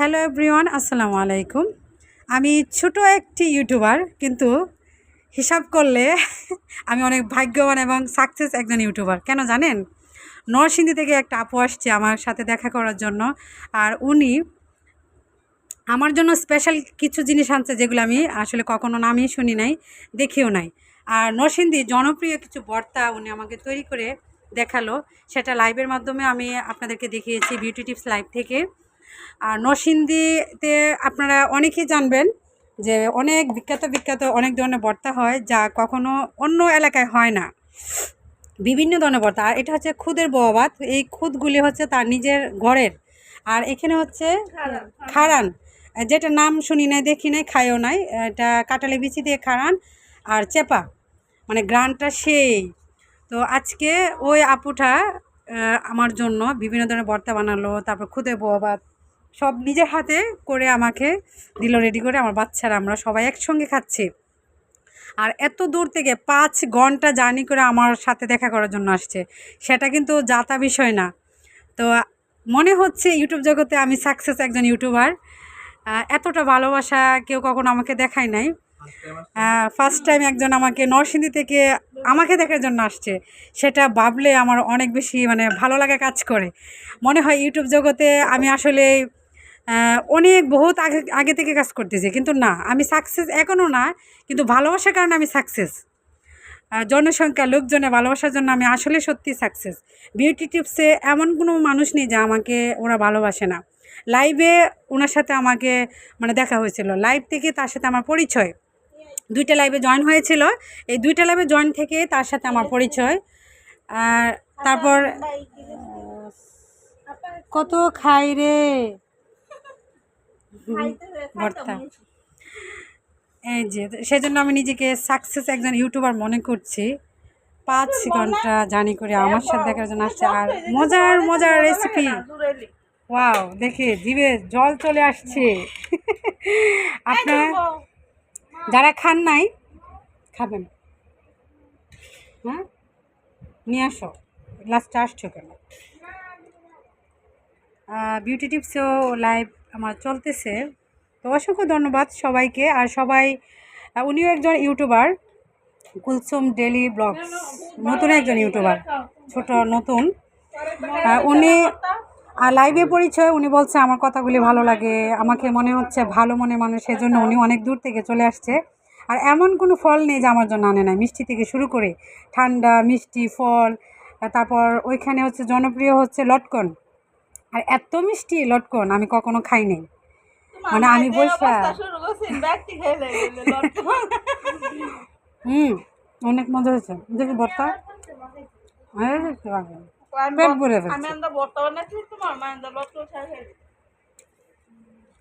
Hello everyone, আসসালামু আলাইকুম। আমি ছোট একটি ইউটিউবার, কিন্তু হিসাব করলে আমি অনেক ভাগ্যবান এবং সাকসেস একজন ইউটিউবার। কেন জানেন? নরসিংদী থেকে একটা আপু আসছে আমার সাথে দেখা করার জন্য, আর উনি আমার জন্য স্পেশাল কিছু জিনিস আনছে যেগুলো আমি আসলে কখনো নামই শুনি নাই, দেখিও নাই। আর নরসিংদী জনপ্রিয় কিছু বর্তা উনি আমাকে তৈরি করে দেখাল, সেটা লাইভের মাধ্যমে আমি আপনাদেরকে দেখিয়েছি বিউটি টিপস লাইভ থেকে। আর নরসিংদীতে আপনারা অনেকেই জানবেন যে অনেক বিখ্যাত বিখ্যাত অনেক ধরনের ভর্তা হয় যা কখনো অন্য এলাকায় হয় না। বিভিন্ন ধরনের ভর্তা আর এটা হচ্ছে খুদের বোয়াবাত এই খুদগুলি হচ্ছে তার নিজের ঘরের। আর এখানে হচ্ছে খারান। যেটা নাম শুনি নাই দেখি নাই খাইও নাই। এটা কাটালি বিচি দিয়ে খারান আর চেপা। মানে গ্রানটা সেই। তো আজকে ওই আপুটা আমার জন্য বিভিন্ন ধরনের ভর্তা বানালো। তারপর খুদে বোয়াবাত সব নিজের হাতে করে আমাকে দিল রেডি করে আমার বাচ্চারা, আমরা সবাই একসঙ্গে খাচ্ছি। আর এত দূর থেকে পাঁচ ঘণ্টা জার্নি করে আমার সাথে দেখা করার জন্য আসছে। সেটা কিন্তু যাতা বিষয় না। তো মনে হচ্ছে ইউটিউব জগতে আমি সাকসেস একজন ইউটিউবার। এতটা ভালোবাসা কেউ কখনো আমাকে দেখায় নাই। ফার্স্ট টাইম একজন আমাকে নরসিংদী থেকে আমাকে দেখার জন্য আসছে। সেটা ভাবলে আমার অনেক বেশি মানে ভালো লাগা কাজ করে। মনে হয় ইউটিউব জগতে আমি আসলে অনেক বহুত আগে আগে থেকে কাজ করতেছি কিন্তু না আমি সাকসেস এখনও না কিন্তু ভালোবাসার কারণে আমি সাকসেস জনসংখ্যা লোকজনে ভালোবাসার জন্য আমি আসলে সত্যি সাকসেস বিউটি টিপসে এমন কোনো মানুষ নেই যা আমাকে ওরা ভালোবাসে না। লাইভে ওনার সাথে আমাকে মানে দেখা হয়েছিল। লাইভ থেকে তার সাথে আমার পরিচয়। দুইটা লাইভে জয়েন হয়েছিল। এই দুইটা লাইভে জয়েন থেকে তার সাথে আমার পরিচয়। আর তারপর কত খাই রে? ভর্তা। এই যে সেই জন্য আমি নিজেকে সাকসেস একজন ইউটিউবার মনে করছি। পাঁচ ঘণ্টা জানি করে আমার সাথে দেখার জন্য আসছে। আর মজার মজার রেসিপি ওয়াও দেখে জিভে জল চলে আসছে। আপনারা যারা খান নাই খাবেন। হ্যাঁ? নিয়ে আসো। গ্লাসটা আসছো কেন? বিউটি টিপসেও লাইভ আমার চলতেছে। তো অসংখ্য ধন্যবাদ সবাইকে। আর সবাই উনিও একজন ইউটিউবার। কুলসুম ডেলি ব্লগস, নতুন একজন ইউটিউবার, ছোট, নতুন। উনি, আর লাইভে পরিচয়, উনি বলছে আমার কথাগুলি ভালো লাগে, আমাকে মনে হচ্ছে ভালো মনে মানুষ, সেজন্য উনি অনেক দূর থেকে চলে আসছে। আর এমন কোনো ফল নেই যে আমার জন্য আনে নাই। মিষ্টি থেকে শুরু করে ঠান্ডা, মিষ্টি, ফল, তারপর ওইখানে হচ্ছে জনপ্রিয় হচ্ছে লটকন। আর এত মিষ্টি লটকন আমি কখনো খাই নাই মানে আমি বসা হুম অনেক মজা হয়েছে। দেখি ভর্তা। পেট ভরে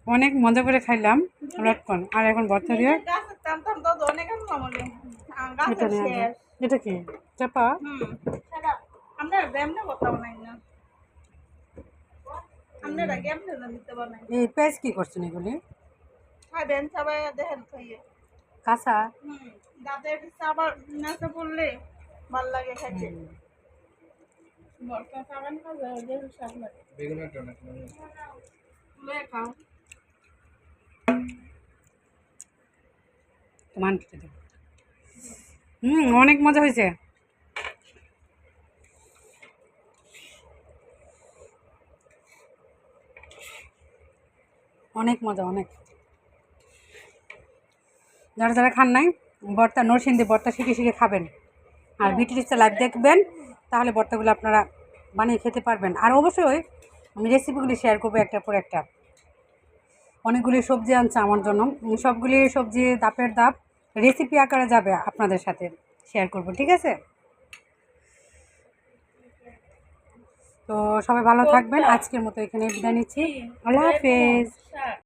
অনেক মজা করে খাইলাম লটকন। আর এখন ভর্তা দিয়ে? এটা নিয়ে আসব। এটা কি চাপা এই পেঁয়াজ কি করছেন এগুলি? কাঁচা? দাঁতের আবার নাচে পড়লে ভালো লাগে খাইতে বরকা খাবেন না যে শাক লাগে লয়ে খাও। তোমার হুম অনেক মজা হয়েছে। অনেক মজা অনেক। যারা যারা খান নাই বর্তা নরসিংদী বর্তা শিখে শিখে খাবেন। আর বিটি লাইভ দেখবেন তাহলে বর্তাগুলো আপনারা বানিয়ে খেতে পারবেন। আর অবশ্যই আমি রেসিপিগুলি শেয়ার করব একটার পর একটা। অনেকগুলি সবজি আনছে আমার জন্য। সবগুলি সবজি দাপের দাপ রেসিপি আকারে যাবে আপনাদের সাথে শেয়ার করব ঠিক আছে? তো সবাই ভালো থাকবেন। আজকের মতো এখানে বিদায় নিচ্ছি। আল্লাহ হাফেজ।